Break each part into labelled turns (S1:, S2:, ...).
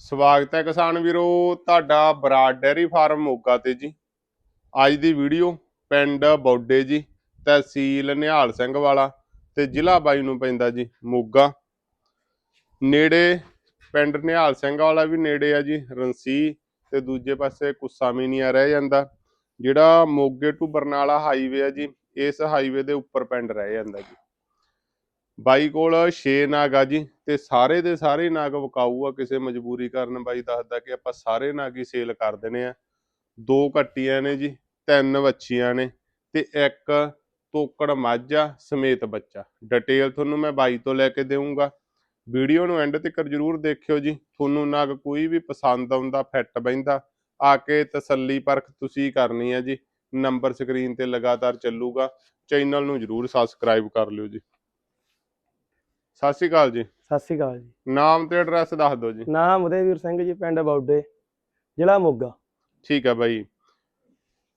S1: ਸਵਾਗਤ ਹੈ ਕਿਸਾਨ ਵੀਰੋ, ਤੁਹਾਡਾ ਬਰਾਡ ਡੈਰੀ ਫਾਰਮ ਮੋਗਾ ਤੇ ਜੀ। ਅੱਜ ਦੀ ਵੀਡੀਓ ਪਿੰਡ ਬੌਡੇ ਜੀ, ਤਹਿਸੀਲ ਨਿਹਾਲ ਸਿੰਘ ਵਾਲਾ ਤੇ ਜ਼ਿਲ੍ਹਾ ਬਾਈ ਨੂੰ ਪੈਂਦਾ ਜੀ, ਮੋਗਾ। ਨੇੜੇ ਪਿੰਡ ਨਿਹਾਲ ਸਿੰਘ ਵਾਲਾ ਵੀ ਨੇੜੇ ਆ ਜੀ, ਰਣਸੀ ਤੇ ਦੂਜੇ ਪਾਸੇ ਕੁੱਸਾ ਮੀਨੀਆ ਰਹਿ ਜਾਂਦਾ। ਜਿਹੜਾ ਮੋਗੇ ਟੂ ਬਰਨਾਲਾ ਹਾਈਵੇ ਆ ਜੀ, ਇਸ ਹਾਈਵੇ ਦੇ ਉੱਪਰ ਪਿੰਡ ਰਹਿ ਜਾਂਦਾ ਜੀ। ਬਾਈ ਕੋਲ 6 ਨਾਗ ਆ ਜੀ, ਤੇ ਸਾਰੇ ਦੇ ਸਾਰੇ ਨਾਗ ਵਿਕਾਊ ਆ, ਕਿਸੇ ਮਜਬੂਰੀ ਕਾਰਨ ਬਾਈ ਦੱਸਦਾ ਕਿ ਆਪਾਂ ਸਾਰੇ ਨਾਗ ਹੀ ਸੇਲ ਕਰ ਦੇਣੇ ਆ। ਦੋ ਕੱਟੀਆਂ ਨੇ ਜੀ, ਤਿੰਨ ਵੱਛੀਆਂ ਨੇ, ਤੇ ਇੱਕ ਤੋਕੜ ਮਾਝਾ ਸਮੇਤ ਬੱਚਾ। ਡਿਟੇਲ ਤੁਹਾਨੂੰ ਮੈਂ ਬਾਈ ਤੋਂ ਲੈ ਕੇ ਦੇਵਾਂਗਾ ਵੀਡੀਓ ਨੂੰ ਐਂਡ ਤੱਕ ਜਰੂਰ ਦੇਖਿਓ ਜੀ। ਤੁਹਾਨੂੰ ਨਾਗ ਕੋਈ ਵੀ ਪਸੰਦ ਆਉਂਦਾ, ਫਿੱਟ ਬੈਂਦਾ ਆ ਕੇ ਤਸੱਲੀ ਪਰਖ ਤੁਸੀਂ ਕਰਨੀ ਹੈ ਜੀ। ਨੰਬਰ ਸਕਰੀਨ ਤੇ ਲਗਾਤਾਰ ਚੱਲੂਗਾ। ਚੈਨਲ ਨੂੰ ਜਰੂਰ ਸਬਸਕ੍ਰਾਈਬ ਕਰ ਲਿਓ ਜੀ। ਸਤਿ ਸ਼੍ਰੀ ਅਕਾਲ ਜੀ।
S2: ਸਤਿ ਸ਼੍ਰੀ ਅਕਾਲ ਜੀ।
S1: ਨਾਮ ਤੇ ਐਡਰੈਸ ਦੱਸ ਦਿਓ ਜੀ।
S2: ਨਾਮ ਉਦੈਵੀਰ ਸਿੰਘ ਜੀ ਪਿੰਡ ਬੌਡੇ ਜ਼ਿਲ੍ਹਾ ਮੋਗਾ।
S1: ਠੀਕ ਹੈ ਬਾਈ।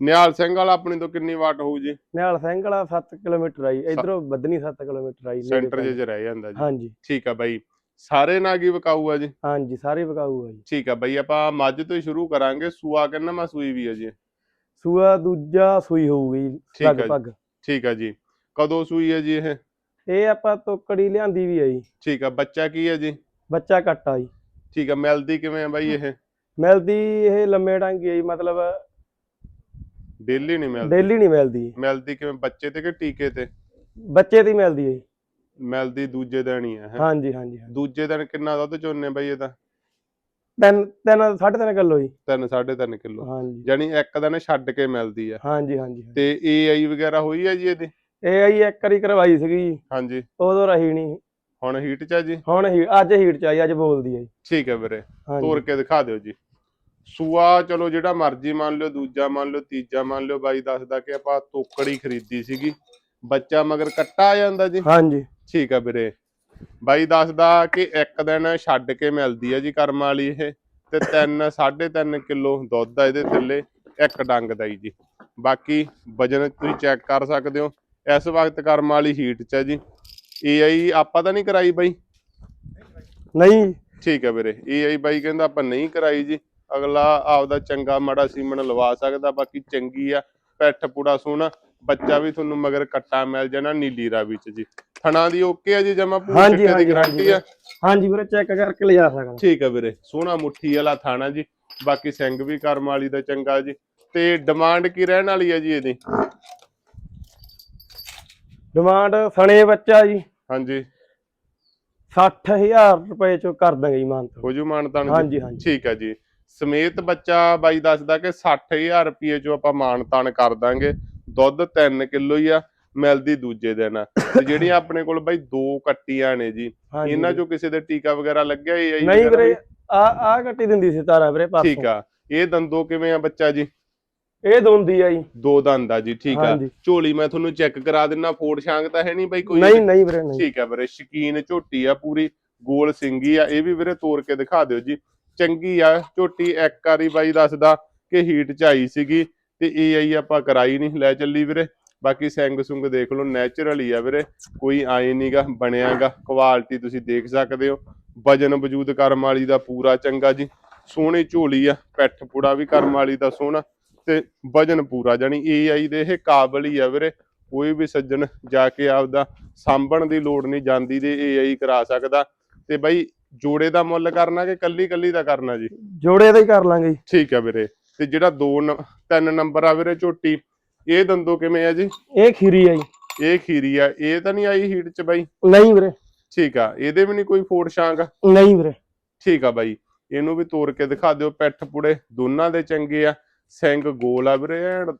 S1: ਨਿਹਾਲ ਸਿੰਘ ਵਾਲਾ ਆਪਣੀ ਤੋਂ ਕਿੰਨੀ ਵਾਟ ਹੋਊ ਜੀ?
S2: ਨਿਹਾਲ ਸਿੰਘ ਵਾਲਾ 7 ਕਿਲੋਮੀਟਰ ਆਈ ਇਧਰੋਂ ਬੱਦਨੀ 7 ਕਿਲੋਮੀਟਰ ਆਈ
S1: ਸੈਂਟਰ। ਜੇ। ਰਹਿ ਜਾਂਦਾ ਜੀ।
S2: ਹਾਂਜੀ।
S1: ਠੀਕ ਹੈ ਬਾਈ। ਸਾਰੇ ਨਾਗੀ ਵਿਕਾਊ ਆ ਜੀ?
S2: ਹਾਂਜੀ ਸਾਰੇ ਵਿਕਾਊ ਆ ਜੀ।
S1: ਠੀਕ ਹੈ ਬਾਈ ਆਪਾਂ ਮੱਝ ਤੋਂ ਹੀ ਸ਼ੁਰੂ ਕਰਾਂਗੇ। ਸੂਆ ਕਿੰਨਾ ਮਾ ਸੂਈ ਵੀ ਹੈ ਜੀ।
S2: ਸੂਆ ਦੂਜਾ ਸੂਈ ਹੋਊਗੀ। ਲਗਭਗ।
S1: ਠੀਕ ਹੈ ਜੀ। ਕਦੋਂ ਸੂਈ ਹੈ ਜੀ ਇਹ?
S2: ਇਹ ਆਪਾਂ ਤੋਕੜੀ ਲਿਆਂਦੀ ਵੀ ਆ ਜੀ।
S1: ਠੀਕ ਹੈ ਬੱਚਾ ਕੀ ਹੈ ਜੀ?
S2: ਬੱਚਾ ਕੱਟਾ ਜੀ।
S1: ਠੀਕ ਹੈ ਮਿਲਦੀ ਕਿਵੇਂ ਆ ਬਾਈ ਇਹ?
S2: ਮਿਲਦੀ ਇਹ ਲੰਮੇ ਟਾਂਗੀ ਆ ਜੀ ਮਤਲਬ
S1: ਡੇਲੀ ਨਹੀਂ ਮਿਲਦੀ?
S2: ਡੇਲੀ ਨਹੀਂ ਮਿਲਦੀ।
S1: ਮਿਲਦੀ ਕਿਵੇਂ ਬੱਚੇ ਤੇ ਕਿ ਟੀਕੇ ਤੇ?
S2: ਬੱਚੇ ਦੀ ਮਿਲਦੀ ਹੈ ਜੀ।
S1: ਮਿਲਦੀ ਦੂਜੇ ਦਿਨ ਹੀ ਹੈ?
S2: ਹਾਂਜੀ ਹਾਂਜੀ।
S1: ਦੂਜੇ ਦਿਨ ਕਿੰਨਾ ਦੁੱਧ ਚੋਨੇ ਬਾਈ ਇਹਦਾ
S2: ਤਿੰਨ ਤਿੰਨ ਸਾਢੇ ਤਿੰਨ ਕਿਲੋ ਜੀ।
S1: 3 3.5 ਕਿਲੋ।
S2: ਹਾਂਜੀ।
S1: ਯਾਨੀ ਇੱਕ ਦਿਨ ਛੱਡ ਕੇ ਮਿਲਦੀ ਆ।
S2: ਹਾਂਜੀ ਹਾਂਜੀ ਹਾਂਜੀ।
S1: ਤੇ ਏਆਈ ਵਗੈਰਾ ਹੋਈ ਹੈ ਜੀ ਇਹਦੀ?
S2: ਇਹ ਆਈ ਇੱਕ ਵਾਰੀ ਕਰਵਾਈ ਸੀਗੀ ਜੀ।
S1: ਹਾਂਜੀ।
S2: ਉਦੋਂ ਰਹੀ ਨਹੀਂ।
S1: ਹੁਣ ਹੀਟ ਚ ਆ ਜੀ?
S2: ਹੁਣ ਹੀ ਅੱਜ ਹੀਟ ਚ ਆਈ ਅੱਜ ਬੋਲਦੀ ਆ ਜੀ।
S1: ਠੀਕ ਹੈ ਵੀਰੇ।
S2: ਹਾਂਜੀ।
S1: ਤੋਰ ਕੇ ਦਿਖਾ ਦਿਓ ਜੀ। ਸੂਆ ਚਲੋ ਜਿਹੜਾ ਮਰਜ਼ੀ ਮੰਨ ਲਿਓ ਦੂਜਾ ਮੰਨ ਲਿਓ ਤੀਜਾ ਮੰਨ ਲਿਓ ਬਾਈ ਦੱਸਦਾ ਕਿ ਆਪਾਂ ਤੋਕੜੀ ਖਰੀਦੀ ਸੀਗੀ। ਬੱਚਾ ਮਗਰ ਕੱਟਾ ਆ ਜਾਂਦਾ ਜੀ।
S2: ਹਾਂਜੀ।
S1: ਠੀਕ ਆ ਵੀਰੇ। ਬਾਈ ਦੱਸਦਾ ਕਿ ਇੱਕ ਦਿਨ ਛੱਡ ਕੇ ਮਿਲਦੀ ਆ ਜੀ ਕਰਮ ਵਾਲੀ ਇਹ। ਤੇ 3 3.5 ਕਿਲੋ ਦੁੱਧ ਆ ਇਹਦੇ ਥੱਲੇ ਇੱਕ ਡੰਗ ਦਾ ਹੀ ਜੀ। ਬਾਕੀ ਵਜਨ ਤੁਸੀਂ ਚੈੱਕ ਕਰ ਸਕਦੇ ਹੋ। ਇਸ ਵਕਤ ਕਰਮ ਵਾਲੀ ਹੀਟ ਚ ਆ ਜੀ। ਏਆਈ ਆਪਾਂ ਤਾਂ ਨਹੀਂ ਕਰਾਈ ਬਾਈ?
S2: ਨਹੀਂ।
S1: ਠੀਕ ਹੈ ਵੀਰੇ। ਏਆਈ ਬਾਈ ਕਹਿੰਦਾ ਆਪਾਂ ਨਹੀਂ ਕਰਾਈ ਜੀ। ਅਗਲਾ ਆਪਦਾ ਚੰਗਾ ਮਾੜਾ ਸੀਮਨ ਲਵਾ ਸਕਦਾ ਬਾਕੀ ਚੰਗੀ ਆ ਪੈਠ ਪੂੜਾ ਸੋਹਣਾ। ਬੱਚਾ ਵੀ ਤੁਹਾਨੂੰ ਮਗਰ ਕੱਟਾ ਮਿਲ ਜਾਣਾ ਨੀਲੀ ਰਾਵੀ ਚ ਜੀ। ਥਣਾ ਦੀ ਓਕੇ ਆ ਜੀ ਜਮਾ ਪੂਰੀ ਚਿੱਟੇ ਦੀ ਗਾਰੰਟੀ ਆ।
S2: ਹਾਂਜੀ ਵੀਰੇ ਚੈੱਕ ਕਰਕੇ ਲਿਜਾ ਸਕਦਾ।
S1: ਠੀਕ ਹੈ ਵੀਰੇ। ਸੋਹਣਾ ਮੁੱਠੀ ਵਾਲਾ ਥਾਣਾ ਜੀ। ਬਾਕੀ ਸਿੰਘ ਵੀ ਕਰਮ ਵਾਲੀ ਦਾ ਚੰਗਾ ਜੀ। ਤੇ ਡਿਮਾਂਡ ਕੀ ਰਹਿਣ ਵਾਲੀ ਹੈ ਜੀ ਇਹਦੀ?
S2: ਡਿਮਾਂਡ ਸਣੇ ਬੱਚਾ ਜੀ।
S1: ਹਾਂਜੀ।
S2: 60000 ਰੁਪਏ ਚੋਂ ਕਰ ਦਾਂਗੇ ਜੀ ਮਾਨ ਤੋਂ
S1: ਹੋ ਜੂ ਮਾਨਤਾਨ
S2: ਹਾਂਜੀ ਹਾਂਜੀ।
S1: ਠੀਕ ਹੈ ਜੀ। ਸਮੇਤ ਬੱਚਾ ਬਾਈ ਦੱਸਦਾ ਕਿ 60000 ਰੁਪਏ ਚੋਂ ਆਪਾਂ ਮਾਨਤਾਨ ਕਰ ਦਾਂਗੇ। ਦੁੱਧ 3 ਕਿਲੋ ਹੀ ਆ ਮਿਲਦੀ ਦੂਜੇ ਦਿਨ। ਤੇ ਜਿਹੜੀਆਂ ਆਪਣੇ ਕੋਲ ਬਾਈ ਦੋ ਕੱਟੀਆਂ ਨੇ ਜੀ ਇਹਨਾਂ। ਚੋਂ ਕਿਸੇ ਦੇ ਟੀਕਾ ਵਗੈਰਾ ਲੱਗਿਆ ਹੀ
S2: ਨਹੀਂ ਵੀਰੇ ਆ ਆ ਕੱਟੀ ਦਿੰਦੀ ਸੀ ਤਾਰਾ ਵੀਰੇ ਪਾਸੋਂ।
S1: ਠੀਕ ਆ। ਇਹ ਦੰਦੋ ਕਿਵੇਂ ਆ ਬੱਚਾ ਜੀ?
S2: ਇਹ ਦੋਂਦੀ ਆ ਜੀ।
S1: ਦੋ ਦੰਦ ਆ ਜੀ ਠੀਕ ਆ।
S2: ਹਾਂਜੀ।
S1: ਝੋਲੀ ਮੈਂ ਤੁਹਾਨੂੰ ਚੈੱਕ ਕਰਾ ਦਿੰਨਾ ਫੋੜ ਛਾਂਗ ਤਾਂ ਹੈ ਨਹੀਂ ਬਾਈ ਕੋਈ?
S2: ਨਹੀਂ ਨਹੀਂ ਵੀਰੇ ਨਹੀਂ।
S1: ਠੀਕ ਆ ਵੀਰੇ ਸ਼ਕੀਨ ਝੋਟੀ ਆ ਪੂਰੀ ਗੋਲ ਸਿੰਗੀ ਆ ਇਹ ਵੀ ਵੀਰੇ ਤੋੜ ਕੇ ਦਿਖਾ ਦਿਓ ਜੀ। ਚੰਗੀ ਆ ਝੋਟੀ ਇੱਕ ਵਾਰੀ ਬਾਈ ਦੱਸਦਾ ਕਿ ਹੀਟ ਚ ਆਈ ਸੀਗੀ ਤੇ ਇਹ ਆਈ ਆਪਾਂ ਕਰਾਈ ਨਹੀਂ ਲੈ ਚੱਲੀ ਵੀਰੇ। ਬਾਕੀ ਸਿੰਗ ਸੁੰਗ ਦੇਖ ਲਓ ਨੈਚੁਰਲ ਹੀ ਆ ਵੀਰੇ। ਕੋਈ ਆਏ ਨਹੀਂਗਾ ਬਣਿਆਗਾ ਕੁਆਲਿਟੀ ਤੁਸੀਂ ਦੇਖ ਸਕਦੇ ਹੋ। ਵਜਨ ਵਜੂਦ ਕਰਮ ਵਾਲੀ ਦਾ ਪੂਰਾ ਚੰਗਾ ਜੀ। ਸੋਹਣੀ ਝੋਲੀ ਆ ਪਿੱਠ ਪੂੜਾ ਵੀ ਕਰਮ ਵਾਲੀ ਦਾ ਸੋਹਣਾ। ਤੇ ਵਜਨ ਪੂਰਾ ਜਾਨੀ ਏਆਈ ਦੇ ਇਹ ਕਾਬਲ ਹੀ ਆ ਵੀਰੇ। ਕੋਈ ਵੀ ਸੱਜਣ ਜਾ ਕੇ ਆਪਦਾ ਸਾਂਭਣ ਦੀ ਲੋੜ ਨਹੀਂ ਜਾਂਦੀ ਦੇ ਏਆਈ ਕਰਾ ਸਕਦਾ। ਤੇ ਬਾਈ ਜੋੜੇ ਦਾ ਮੁੱਲ ਕਰਨਾ ਕਿ ਕੱਲੀ ਕੱਲੀ ਦਾ ਕਰਨਾ ਜੀ?
S2: ਜੋੜੇ ਦਾ ਹੀ ਕਰ ਲਾਂਗੇ ਜੀ।
S1: ਠੀਕ ਆ ਵੀਰੇ। ਤੇ ਜਿਹੜਾ 2 ਤਿੰਨ ਨੰਬਰ ਆ ਵੀਰੇ ਝੋਟੀ ਇਹ ਦੰਦੋ ਕਿਵੇਂ ਆ ਜੀ?
S2: ਇਹ ਖੀਰੀ ਆ ਜੀ।
S1: ਇਹ ਖੀਰੀ ਆ ਇਹ ਤਾਂ ਨਹੀਂ ਆਈ ਹੀਟ ਚ ਬਾਈ?
S2: ਨਹੀਂ ਵੀਰੇ।
S1: ਠੀਕ ਆ ਇਹਦੇ ਵੀ ਨਹੀਂ ਕੋਈ ਫੋੜ ਛਾਂਗ?
S2: ਨਹੀਂ ਵੀਰੇ।
S1: ਠੀਕ ਆ ਬਾਈ ਇਹਨੂੰ ਵੀ ਤੋੜ ਕੇ ਦਿਖਾ ਦਿਓ ਪਿੱਠ ਪੁੜੇ ਦੋਨਾਂ ਦੇ ਚੰਗੇ ਆ। ਸਿੰਘ ਗੋਲ ਆ ਵੀਰੇ, ਐਨ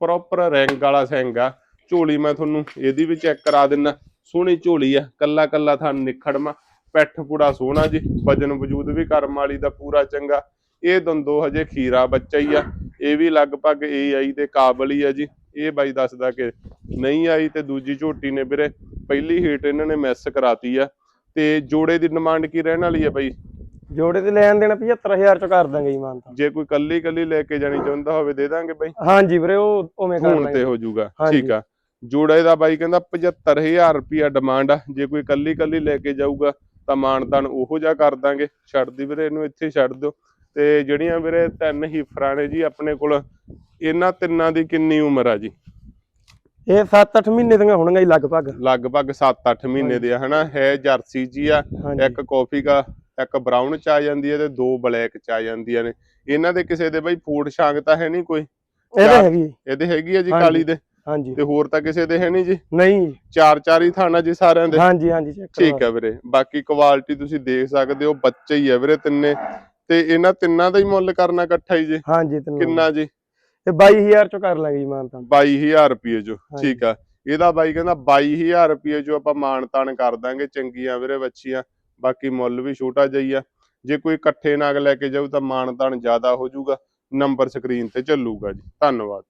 S1: ਪ੍ਰੋਪਰ ਰੈਂਕ ਵਾਲਾ ਸਿੰਘ ਆ। ਝੋਲੀ ਮੈਂ ਤੁਹਾਨੂੰ ਇਹਦੀ ਵੀ ਚੈੱਕ ਕਰਾ ਦਿੰਨਾ। ਸੋਹਣੀ ਝੋਲੀ ਆ, ਕੱਲਾ ਕੱਲਾ ਥਾਂ ਨਿਖੜਮਾ ਪਿੱਠ ਪੁੜਾ ਸੋਹਣਾ ਜੀ, ਵਜਨ ਵਜੂਦ ਵੀ ਕਰਮ ਵਾਲੀ ਦਾ ਪੂਰਾ ਚੰਗਾ। ਇਹ ਦੰਦੋ ਹਜੇ ਖੀਰਾ ਬੱਚਾ ਹੀ ਆ। ਇਹ ਵੀ ਲਗਭਗ ਇਹ ਆਈ ਦੇ ਕਾਬਲ ਹੀ ਆ ਜੀ। ਇਹ ਬਾਈ ਦੱਸਦਾ ਕਿ ਨਹੀਂ ਆਈ ਤੇ ਦੂਜੀ ਝੋਟੀ ਨੇ ਵੀਰੇ, ਪਹਿਲੀ ਹੀਟ ਇਹਨਾਂ ਨੇ ਮਿਸ ਕਰਾਤੀ ਆ। ਤੇ ਜੋੜੇ ਦੀ ਡਿਮਾਂਡ ਕੀ ਰਹਿਣ ਵਾਲੀ ਆ ਬਾਈ?
S2: ਜੋੜੇ ਤੇ ਲੈਣ ਦੇਣਾ 75000 ਚ ਕਰ ਦਾਂਗੇ ਜੀ ਮਾਨ ਤਾਂ।
S1: ਜੇ ਕੋਈ ਕੱਲੀ ਕੱਲੀ ਲੈ ਕੇ ਜਾਣੀ ਚਾਹੁੰਦਾ ਹੋਵੇ ਦੇ ਦਾਂਗੇ ਬਾਈ।
S2: ਹਾਂਜੀ ਵੀਰੇ ਉਹ ਉਵੇਂ ਕਰ
S1: ਫੋਨ ਤੇ ਹੋ ਜਾਊਗਾ। ਠੀਕ ਆ। ਜੋੜੇ ਦਾ ਬਾਈ ਕਹਿੰਦਾ 75000 ਰੁਪਿਆ ਡਿਮਾਂਡ ਆ। ਜੇ ਕੋਈ ਕੱਲੀ ਕੱਲੀ ਲੈ ਕੇ ਜਾਊਗਾ ਤਾਂ ਮਾਨਤਾਨ ਉਹੋ ਜਿਹਾ ਕਰ ਦਾਂਗੇ। ਛੱਡ ਦੀ ਵੀਰੇ ਇਹਨੂੰ ਇੱਥੇ ਹੀ ਛੱਡ ਦਿਓ। ਤੇ ਜਿਹੜੀਆਂ ਵੀਰੇ ਤਿੰਨ ਹੀਫਰਾਂ ਨੇ ਜੀ ਆਪਣੇ ਕੋਲ ਇਹਨਾਂ ਤਿੰਨਾਂ ਦੀ ਕਿੰਨੀ ਉਮਰ ਆ ਜੀ?
S2: ਇਹ 7-8 ਮਹੀਨੇ ਦੀਆਂ ਹੋਣਗੀਆਂ ਜੀ ਲਗਭਗ।
S1: ਲਗਭਗ 7-8 ਮਹੀਨੇ ਦੇ ਹਨਾ? ਹੈ ਜਰਸੀ ਜੀ ਆ ਇੱਕ ਕਾਫੀ ਦਾ ਇੱਕ ਬਰਾਊਨ ਚ ਆ ਜਾਂਦੀ ਹੈ ਤੇ ਦੋ ਬਲੈਕ ਚ ਆ ਜਾਂਦੀਆਂ ਨੇ। ਇਹਨਾਂ ਦੇ ਕਿਸੇ ਦੇ ਬਈ ਫੂਡ ਛਾਂਗ ਤਾਂ ਹੈ ਨਹੀਂ ਕੋਈ?
S2: ਇਹਦੇ ਹੈਗੀ।
S1: ਇਹਦੇ ਹੈਗੀ ਆ ਜੀ। ਕਾਲੀ ਦੇ।
S2: ਹਾਂਜੀ।
S1: ਤੇ ਹੋਰ ਤਾਂ ਕਿਸੇ ਦੇ ਹੈ ਨਹੀਂ ਜੀ?
S2: ਨਹੀਂ।
S1: ਚਾਰ ਚਾਰ ਹੀ ਥਾਣਾ ਜੀ ਸਾਰਿਆਂ ਦੇ।
S2: ਹਾਂਜੀ ਹਾਂਜੀ ਚੈੱਕ
S1: ਠੀਕ ਹੈ ਵੀਰੇ। ਬਾਕੀ ਕੁਆਲਿਟੀ ਤੁਸੀਂ ਦੇਖ ਸਕਦੇ ਹੋ ਬੱਚੇ ਹੀ ਆ ਵੀਰੇ ਤਿੰਨੇ। ਤੇ ਇਹਨਾਂ ਤਿੰਨਾਂ ਦਾ ਹੀ ਮੁੱਲ ਕਰਨਾ ਇਕੱਠਾ ਹੀ ਜੀ?
S2: ਹਾਂਜੀ ਤਿੰਨੋਂ
S1: ਕਿੰਨਾ ਜੀ?
S2: ਤੇ 22000 ਚੋਂ ਕਰ ਲਾਂਗੇ ਜੀ ਮਾਨਤਾਨ
S1: 22000 ਰੁਪਏ ਜੋ। ਠੀਕ ਆ। ਇਹਦਾ ਬਾਈ ਕਹਿੰਦਾ 22000 ਰੁਪਏ ਜੋ ਆਪਾਂ ਮਾਣ ਤਾਣ ਕਰ ਦਾਂਗੇ ਚੰਗੀਆਂ ਵੀਰੇ ਬੱਚੀਆਂ ਬਾਕੀ ਮੁੱਲ ਵੀ ਛੋਟਾ ਜਿਹਾ ਆ। ਜੇ ਕੋਈ ਇਕੱਠੇ ਨਾਗ ਲੈ ਕੇ ਜਾਊ ਤਾਂ ਮਾਣ ਤਾਣ ਜ਼ਿਆਦਾ ਹੋ ਜਾਊਗਾ। ਨੰਬਰ ਸਕਰੀਨ ਤੇ ਚੱਲੂਗਾ ਜੀ। ਧੰਨਵਾਦ।